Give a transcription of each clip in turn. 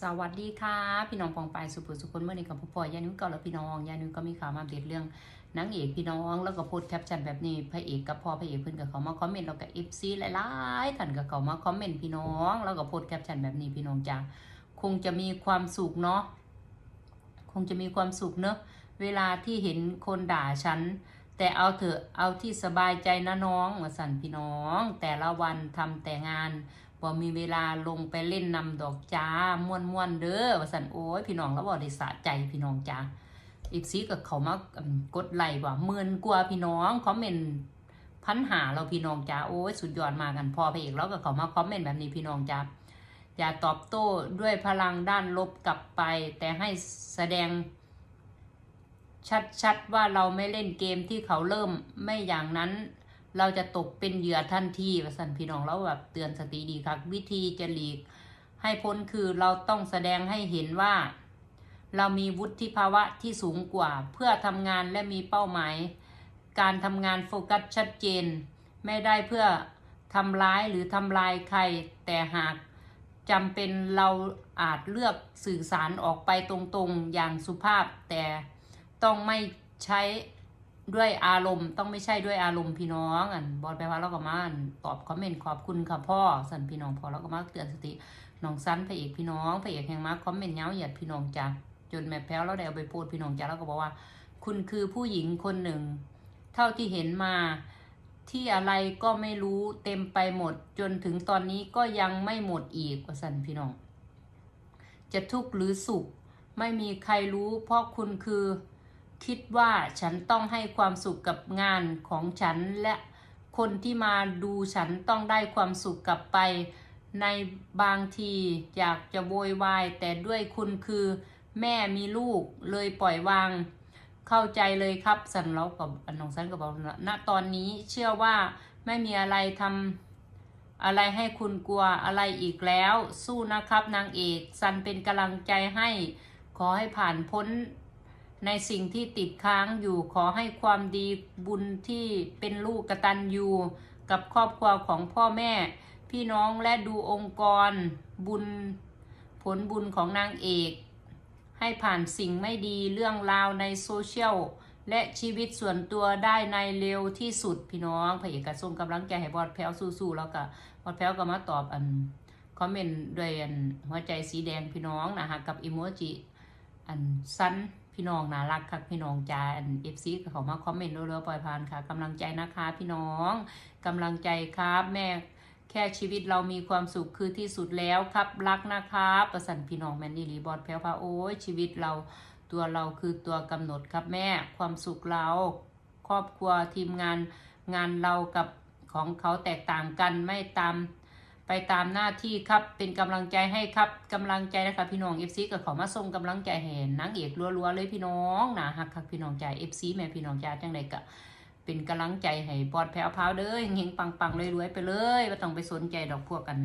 สวัสดีค่ะ พี่น้องปองปายสุภสุคนเมื่อในกับพ่อพ่อยานุ้ยก็แล้วพี่น้องยานุ้ยก็มีข่าวมาอัปเดเรื่องนางเอกพี่น้องแล้วก็โพสแคปชั่นแบบนี้พระเอกกับพ่อพระเอกเพิ่นกับเขามาคอมเมนต์แล้วก็เอฟซีหลายๆท่านกับเขามาคอมเมนต์พี่น้องแล้วก็โพสแคปชั่นแบบนี้พี่น้องจ้าคงจะมีความสุขเนาะคงจะมีความสุขเนอะเวลาที่เห็นคนด่าฉันแต่เอาเถอะเอาที่สบายใจนะน้องว่าสั่นพี่น้อง แต่ละวันทำแต่งาน บ่มีเวลาลงไปเล่นนำดอกจ้าม่วนม่วนๆเด้อว่าสันโอ้ยพี่น้องแล้วบอกได้สะใจพี่น้องจ้าอีกซีกับเขามากดไลค์ว่าหมื่นกว่าพี่น้องคอมเมนต์พันหาเราพี่น้องจ้าโอ้ยสุดยอดมากันพอพระเอกแล้วก็เขามาคอมเมนต์แบบนี้พี่น้องจ้าอย่าตอบโต้ด้วยพลังด้านลบกลับไป แต่ให้แสดง ชัดๆว่าเราไม่เล่นเกมที่เขาเริ่มไม่อย่างนั้น เราจะตกเป็นเหยื่อทันทีว่าสันพี่น้องแล้วแบบเตือนสติดีครับวิธีจะหลีก ให้พ้นคือเราต้องแสดงให้เห็นว่า เรามีวุฒิภาวะที่สูงกว่า เพื่อทำงานและมีเป้าหมาย การทำงานโฟกัสชัดเจน ไม่ได้เพื่อทำร้ายหรือทำลายใคร แต่หากจำเป็นเราอาจเลือกสื่อสารออกไปตรงๆอย่างสุภาพ แต่ต้องไม่ใช้ ด้วยอารมณ์ต้องไม่ใช่ด้วยอารมณ์พี่น้องอันบอลไปว่าเราก็มาตอบคอมเมนต์ขอบคุณค่ะพ่อสันพี่น้องพอเราก็มาเตือนสติน้องสันพระเอกพี่น้องพระเอกแห่งมาคอมเมนต์เย้าเหยียดพี่น้องจ้ะจนแม่แพ้วเราได้เอาไปโพสพี่น้องจ้ะแล้วก็บอกว่า คุณคือผู้หญิงคนหนึ่ง เท่าที่เห็นมาที่อะไรก็ไม่รู้เต็มไปหมด จนถึงตอนนี้ก็ยังไม่หมดอีกว่าสันพี่น้อง จะทุกข์หรือสุข ไม่มีใครรู้เพราะคุณคือ คิดว่าฉันต้องให้ความสุขกับงานของฉันและคนที่มาดูฉันต้องได้ความสุขกลับไป ในบางทีอยากจะโวยวาย แต่ด้วยคุณคือแม่มีลูกเลยปล่อยวาง เข้าใจเลยครับสันเรากับน้องสันกับบอกณตอนนี้เชื่อว่าไม่มีอะไรทำอะไรให้คุณกลัวอะไรอีกแล้ว สู้นะครับนางเอก สันเป็นกำลังใจให้ ขอให้ผ่านพ้น ในสิ่งที่ติดค้างอยู่ขอให้ความดีบุญที่เป็นลูกกตัญญูกับครอบครัวของพ่อแม่ พี่น้องและดูองค์กร บุญ ผลบุญของนางเอก ให้ผ่านสิ่งไม่ดีเรื่องราวในโซเชียลและชีวิตส่วนตัวได้ในเร็วที่สุดพี่น้องพระเอกกระทรงกำลังใจให้บอดแพ้วสู้ๆแล้วก็บอดแพ้วก็มาตอบอันคอมเมนต์ด้วยอันหัวใจสีแดงพี่น้องนะคะกับอิโมจิอันสั้น พี่น้องน่ารักค่ะพี่น้องจ้านเอฟซีเขามาคอมเมนต์เรื่อยๆปล่อยผ่านค่ะกำลังใจนะคะพี่น้องกำลังใจครับแม่แค่ชีวิตเรามีความสุขคือที่สุดแล้วครับรักนะครับประสันพี่น้องแมนนี่รีบอดแพ้วพาโอ้ยชีวิตเราตัวเราคือตัวกำหนดครับแม่ความสุขเรา ครอบครัวทีมงานงานเรากับของเขาแตกต่างกันไม่ตาม ไปตามหน้าที่ครับเป็นกำลังใจให้ครับกำลังใจนะคะพี่น้องเอฟซีกับเขามาส่งกำลังใจเห็นนางเอกรัวๆเลยพี่น้องนะฮักคักพี่น้องใจเอฟซีแม่พี่น้องจ้าจังไดกะเป็นกำลังใจให้ปลอดแผลวพาวเด้อเฮงปังๆรวยๆไปเลยไม่ต้องไปสนใจดอกพวกกัน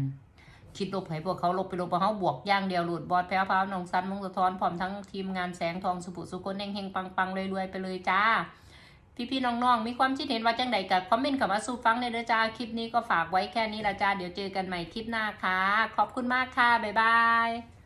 คิดลบให้พวกเขาลบไปลบไปเขาบวกอย่างเดียวหลุดบอดแผลวพาวน้องสันมงสะท้อนพร้อมทั้งทีมงานแสงทองสุภุสุคนเฮงๆปังๆรวยๆไปเลยจ้า พี่ๆน้องๆ มีความคิดเห็นว่าจังใดกับคอมเมนต์เข้ามาสู่ฟังในเด้อจ้า คลิปนี้ก็ฝากไว้แค่นี้ละจ้า เดี๋ยวเจอกันใหม่คลิปหน้าค่ะ ขอบคุณมากค่ะ บ๊ายบาย